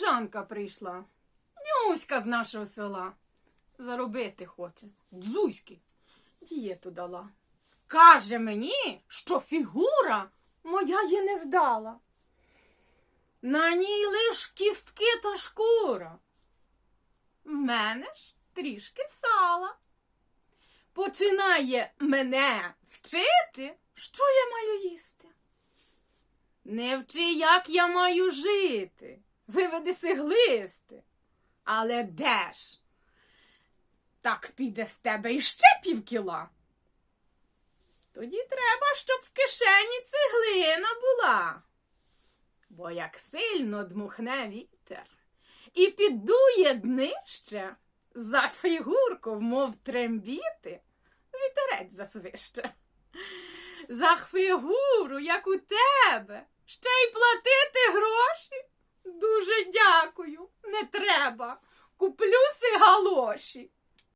колежанка прийшла. Нюська з нашого села. Заробити хоче. Дзузьки. Дієту дала. Каже мені, що фігура моя є не здала. На ній лиш кістки та шкура. В мене ж трішки сала. Починає мене вчити, що я маю їсти. Не вчи, як я маю жити. Виведи сиглисти. Але де ж? Так піде з тебе іще півкіла. Тоді треба, щоб в кишені цеглина була. Бо як сильно дмухне вітер і підує днище, за фігурку, вмов трембіти, вітерець засвище. За фігуру, як у тебе, ще й платити гроші? Не треба. Куплю си галоші.